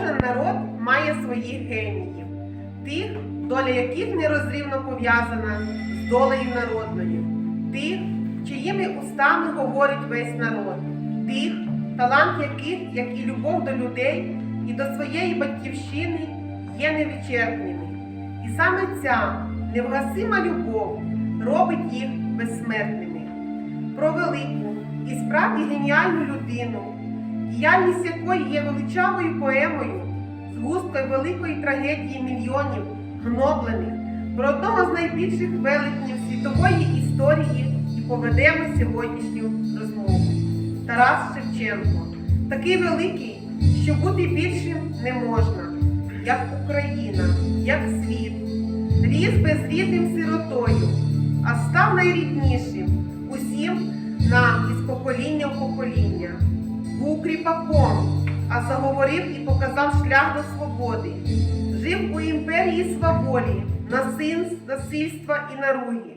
Кожен народ має своїх геніїв, тих, доля яких нерозрівно пов'язана з долею народною, тих, чиїми устами говорить весь народ, тих, талант яких, як і любов до людей і до своєї батьківщини, є невичерпними. І саме ця невгасима любов робить їх безсмертними. Про велику і справді геніальну людину, діяльність якої є величавою поемою, згусткою великої трагедії мільйонів гноблених, про одного з найбільших велетнів світової історії і поведемо сьогоднішню розмову. Тарас Шевченко, такий великий, що бути більшим не можна, як Україна, як світ, ріс безрідним сиротою, а став найріднішим усім нам із покоління в покоління. Був кріпаком, а заговорив і показав шлях до свободи. Жив у імперії сваволі, насильств, насильства і наруги.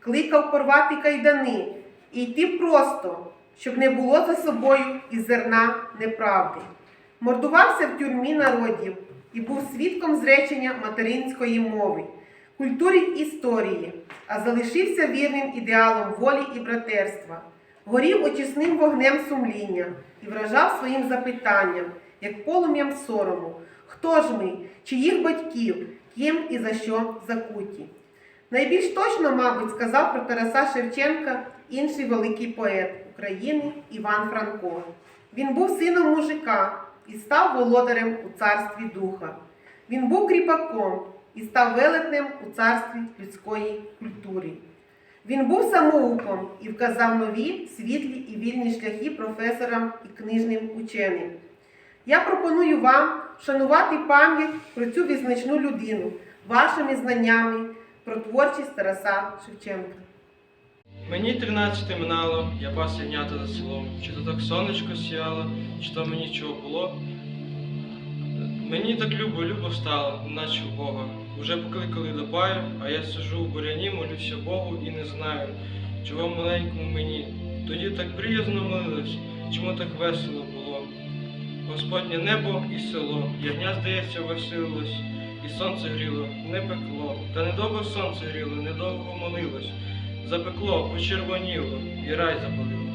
Кликав порвати кайдани і йти просто, щоб не було за собою і зерна неправди. Мордувався в тюрмі народів і був свідком зречення материнської мови, культури історії, а залишився вірним ідеалом волі і братерства, горів очисним вогнем сумління і вражав своїм запитанням, як полум'ям сорому, хто ж ми, чиїх батьків, ким і за що закуті. Найбільш точно, мабуть, сказав про Тараса Шевченка інший великий поет України Іван Франко. Він був сином мужика і став володарем у царстві духа. Він був кріпаком і став велетнем у царстві людської культури. Він був самоуком і вказав нові світлі і вільні шляхи професорам і книжним ученим. Я пропоную вам вшанувати пам'ять про цю визначну людину вашими знаннями про творчість Тараса Шевченка. Мені тринадцяти минало, я пас ягнята за селом. Чи то так сонечко сіяло, чи то мені чого було. Мені так любо, любо стало, наче в Бога. Уже покликали до паю, а я сижу в буряні, молюся Богу і не знаю, чого маленькому мені. Тоді так приязно молились, чому так весело було. Господнє небо і село, ягня, здається, веселилось, і сонце гріло, не пекло. Та недовго сонце гріло, недовго молилось. Запекло, почервоніло, і рай запалило.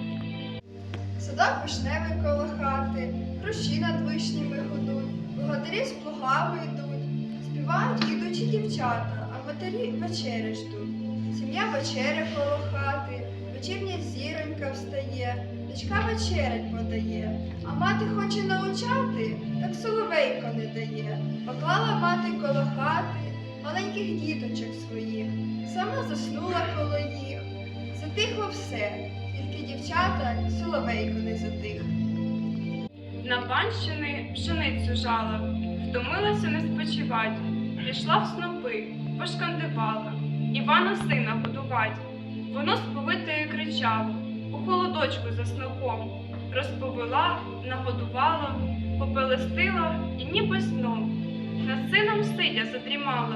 Садок вишневий коло хати, хрущі над вишнями гудуть, богатирі з плугами йдуть, співають ідучі дівчата, а матері вечері ждуть. Сім'я вечеря коло хати, вечірня зіронька встає, дочка вечерять подає, а мати хоче научати, так соловейко не дає. Поклала мати коло хати маленьких діточок своїх, сама заснула коло їх. Затихло все, тільки дівчата соловейко не затих. На панщини пшеницю жала, втомилася не спочивать, пішла в снопи, пошкандивала, Івана сина годувать. Воно сповите кричало, у холодочку за снопом, розповела, нагодувала, попелестила і ніби сном. Над сином сидя задрімала,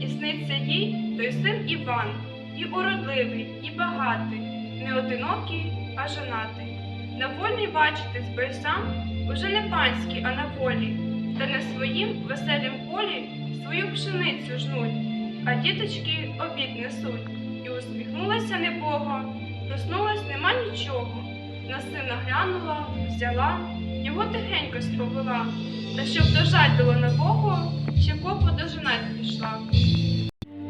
і сниться їй той син Іван, і уродливий, і багатий, не одинокий, а женатий. На вольний бачити збив сам, уже не панський, а на волі, та на своїм веселім полі свою пшеницю жнуть, а діточки обід несуть. І усміхнулася небога, проснулась нема нічого. На сина глянула, взяла, його тихенько сповела, та щоб дожать було на Богу, ще копу дожинать пішла.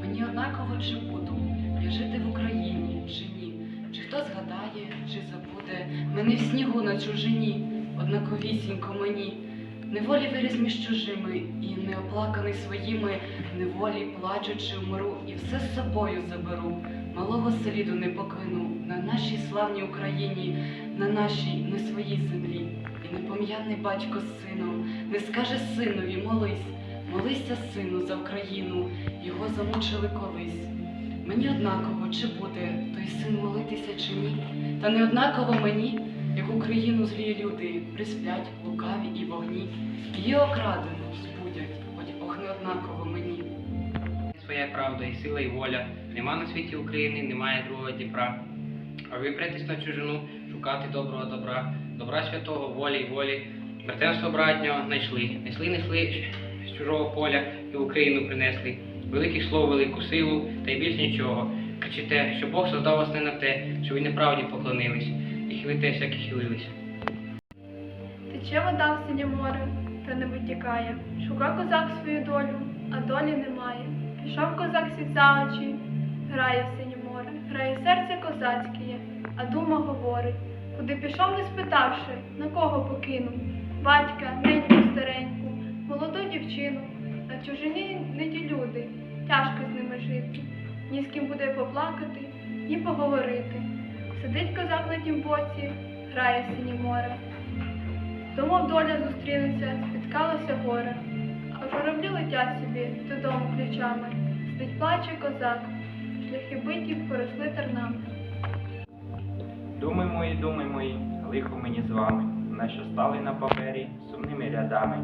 Мені однаково чи буду я жити в Україні чи ні, чи хто згадає, чи забуде мене в снігу на чужині, однаковісінько мені, неволі виріс між чужими, і неоплаканий своїми, неволі плачучи вмру, і все з собою заберу. Малого сліду не покину на нашій славній Україні, на нашій не своїй землі. І непом'яний батько з сином не скаже синові, молись, молися, сину, за Україну, його замучили колись. Мені однаково, чи буде той син молитися чи ні, та не однаково мені, як Україну злі люди присплять лукаві і вогні, її окрадену збудять, хоч ох не однаково мені. Своя правда і сила, і воля. Нема на світі України, немає другого Дніпра. А ви претесь на чужину, шукати доброго добра, добра святого, волі й волі. Братерство братнього знайшли, несли, несли з чужого поля і в Україну принесли. Велике слово, велику силу, та й більш нічого. Кричите, що Бог создав вас не на те, що ви неправді поклонились, хилитеся, як і хилились. Тече вода в синє море, та не витікає. Шука козак свою долю, а долі немає. Пішов козак світ очі, грає в синє море, грає серце козацьке, а дума говорить, куди пішов, не спитавши, на кого покинув. Батька, неньку стареньку, молоду дівчину, на чужині не ті люди, тяжко з ними жити. Ні з ким буде поплакати, ні поговорити. Сидить козак на тім боці, грає синє море. Думав, доля зустрінеться, спіткалося горе, а журавлі летять собі додому ключами. Сидить плаче козак, шляхи биті поросли тернами. Думи мої, думи мої, лихо мені з вами, наче стали на папері сумними рядами,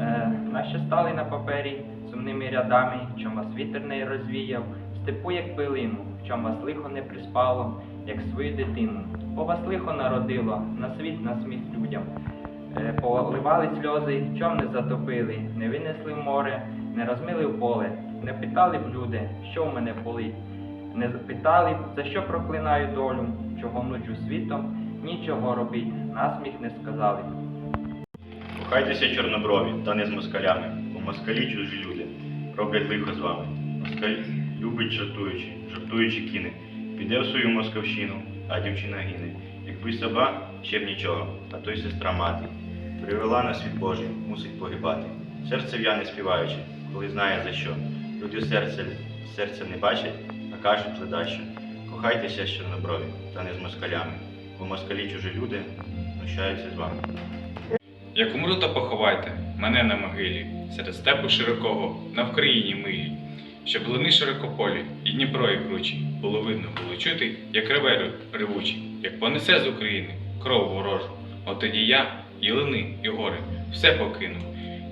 е, наче стали на папері сумними рядами, чом вас вітер не розвіяв, степу, як пилину, чом вас лихо не приспало, як свою дитину, бо вас лихо народило, на світ, на сміх людям. Е, поливали сльози, чом не затопили, не винесли в море, не розмили в поле, не питали б люди, що в мене болить. Не питали, б, за що проклинаю долю, чого нуджу світом, нічого робить, насміх не сказали. Кохайтеся чорноброві, та не з москалями, бо москалі чужі люди, роблять лихо з вами. Москаль любить жартуючи, жартуючи кіне, піде в свою московщину, а дівчина гине. Якби соба, ще б нічого, а то й сестра мати. Привела на світ Божий, мусить погибати. Серце в'яне співаючи, коли знає за що. Люди серце, серця не бачать, а кажуть ледащо. Кохайтеся з чорноброві, та не з москалями, бо москалі чужі люди знущаються з вами. Як умру, то поховайте мене на могилі, серед степу широкого, на Вкраїні милі, щоб луни широкополі і Дніпро і кручі було видно, було чути, як реве ревучі, як понесе з України кров ворожу. От тоді я, і луни, і гори, все покину,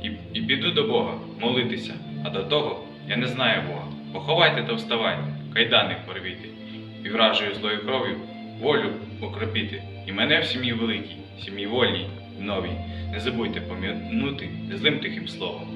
і, і піду до Бога молитися, а до того я не знаю Бога. Поховайте та вставайте, кайдани порвіте, і вражою злою кров'ю волю окропіти, і мене в сім'ї великій, сім'ї вольній, новій. Не забудьте пом'янути злим тихим словом.